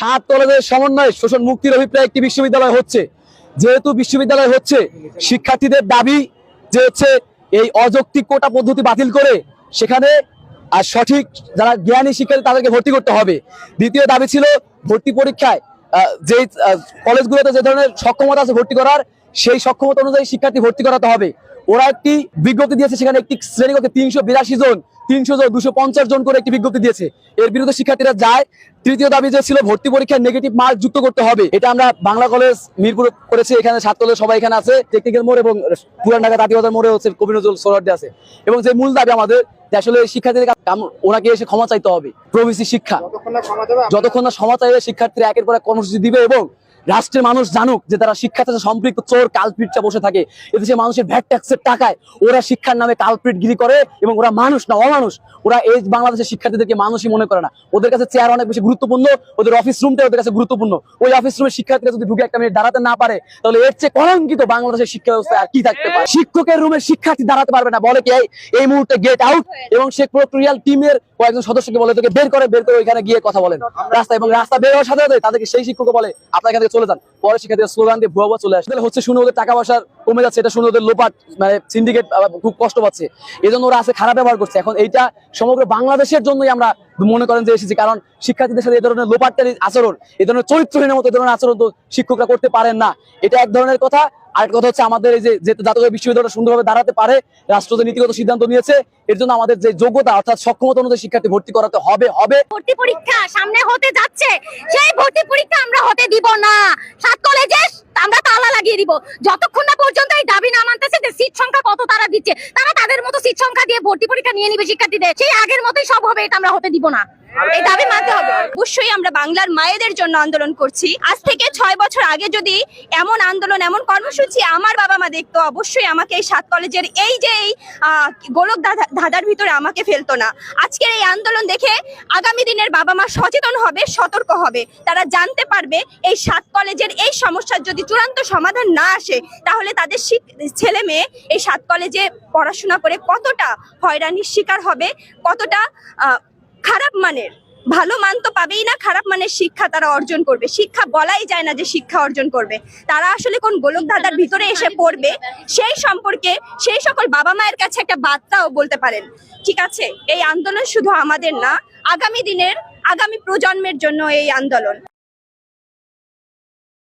সাত কলেজের সমন্বয়ে শোষণ মুক্তির অভিপ্রায় একটি বিশ্ববিদ্যালয় হচ্ছে। যেহেতু বিশ্ববিদ্যালয় হচ্ছে, শিক্ষার্থীদের দাবি যে হচ্ছে এই অযৌক্তিক কোটা পদ্ধতি বাতিল করে সেখানে আর সঠিক যারা জ্ঞানী শিক্ষার্থী তাদেরকে ভর্তি করতে হবে। দ্বিতীয় দাবি ছিল ভর্তি পরীক্ষায় যেই কলেজগুলোতে যে ধরনের সক্ষমতা আছে ভর্তি করার, সেই সক্ষমতা অনুযায়ী শিক্ষার্থী ভর্তি করাতে হবে। ওরা একটি বিজ্ঞপ্তি দিয়েছে সেখানে একটি শ্রেণীকক্ষে তিনশো বিরাশি জন তিনশো জন দুশো পঞ্চাশ জন করে একটি বিজ্ঞপ্তি দিয়েছে। এর বিরুদ্ধে শিক্ষার্থীরা যায়। তৃতীয় দাবি যে ছিল ভর্তি পরীক্ষায় নেগেটিভ মার্ক যুক্ত করতে হবে। এটা আমরা বাংলা কলেজ মিরপুর করেছি এখানে কলেজ সবাই এখানে আছে। টেকনিক্যাল মোড় এবং পুরান ঢাকা তাঁতিবাজার মোড়ে হচ্ছে কবি নজরুল সোহরার্দি আছে। এবং যে মূল দাবি আমাদের যে আসলে শিক্ষার্থীদের ওনাকে এসে ক্ষমা চাইতে হবে। প্রভৃতি শিক্ষা। যতক্ষণ না ক্ষমা যতক্ষণ না ক্ষমা চাইবে শিক্ষার্থীরা একের পর এক কর্মসূচি দিবে এবং রাষ্ট্রের মানুষ জানুক যে তারা শিক্ষার সাথে সম্পৃক্ত চোর কালপিটটা বসে থাকে। এদেশে মানুষের ভ্যাট ট্যাক্সের টাকায় ওরা শিক্ষার নামে কালপিট গিরি করে এবং ওরা মানুষ না, অমানুষ। ওরা এই বাংলাদেশের শিক্ষার্থীদেরকে মানুষই মনে করে না। ওদের কাছে চেয়ার অনেক বেশি গুরুত্বপূর্ণ, ওদের অফিস রুমটা ওদের কাছে গুরুত্বপূর্ণ। ওই অফিস রুমের শিক্ষার্থীরা যদি ঢুকে একটা মিনিট দাঁড়াতে না পারে, তাহলে এর চেয়ে কলঙ্কিত বাংলাদেশের শিক্ষা ব্যবস্থায় আর কি থাকতে পারে? শিক্ষকের রুমের শিক্ষার্থী দাঁড়াতে পারবে না। বলে কি এই- মুহূর্তে গেট আউট এবং সে প্রক্রিয়াল টিমের কয়েকজন সদস্যকে বলে, তোকে বের করে বের করে ওইখানে গিয়ে কথা বলেন। রাস্তা এবং রাস্তা বের হওয়ার সাথে সাথে তাদেরকে সেই শিক্ষক বলে, আপনার চলে যান। পরে শিক্ষার্থীরা স্লোগান দিয়ে ভুয়া চলে আসে। হচ্ছে শুনে ওদের টাকা পয়সার কমে যাচ্ছে, এটা শুনে ওদের লোপাট মানে সিন্ডিকেট খুব কষ্ট পাচ্ছে। এই জন্য ওরা আছে খারাপ ব্যবহার করছে। এখন এইটা সমগ্র বাংলাদেশের জন্যই আমরা মনে করেন যে এসেছি। কারণ শিক্ষার্থীদের সাথে এই ধরনের লোপাট্টারি আচরণ এই ধরনের চরিত্রহীনের মতো ধরনের আচরণ তো শিক্ষকরা করতে পারেন না। এটা এক ধরনের কথা। আরেকটা কথা হচ্ছে আমাদের এই যে জাতীয় বিশ্ববিদ্যালয়টা সুন্দরভাবে দাঁড়াতে পারে রাষ্ট্র যে নীতিগত সিদ্ধান্ত নিয়েছে, এর জন্য আমাদের যে যোগ্যতা অর্থাৎ সক্ষমতা অনুযায়ী শিক্ষার্থী ভর্তি করাতে হবে হবে। ভর্তি পরীক্ষা সামনে হতে যাচ্ছে। সেই ভর্তি পরীক্ষা আমরা হতে দিব না সাত কলেজে আমরা তালা লাগিয়ে দিব। যতক্ষণ না পর্যন্ত এই দাবি না মানতেছে যে সিট সংখ্যা কত তারা দিচ্ছে, তারা তাদের মতো সিট সংখ্যা দিয়ে ভর্তি পরীক্ষা নিয়ে নিবে শিক্ষার্থীদের। সেই আগের মতোই সব হবে, এটা আমরা হতে দিব না। এই দাবি মানতে হবে। অবশ্যই আমরা বাংলার মায়েদের জন্য আন্দোলন করছি। আজ থেকে ছয় বছর আগে যদি এমন আন্দোলন, এমন কর্মসূচি আমার বাবা মা দেখতো, অবশ্যই আমাকে এই সাত কলেজের এই যে এই গোলক ধাঁধা- ধাঁধার ভিতরে আমাকে ফেলতো না। আজকের এই আন্দোলন দেখে আগামী দিনের বাবা মা সচেতন হবে, সতর্ক হবে। তারা জানতে পারবে এই সাত কলেজের এই সমস্যার যদি চূড়ান্ত সমাধান না আসে, তাহলে তাদের ছেলে মেয়ে এই সাত কলেজে পড়াশোনা করে কতটা হয়রানির শিকার হবে, কতটা খারাপ মানের। ভালো মান তো পাবেই না, খারাপ মানের শিক্ষা তারা অর্জন করবে। শিক্ষা বলাই যায় না যে শিক্ষা অর্জন করবে। তারা আসলে কোন গোলক ধাঁধার ভিতরে এসে পড়বে, সেই সম্পর্কে সেই সকল বাবা মায়ের কাছে একটা বার্তাও বলতে পারেন। ঠিক আছে? এই আন্দোলন শুধু আমাদের না, আগামী দিনের, আগামী প্রজন্মের জন্য এই আন্দোলন।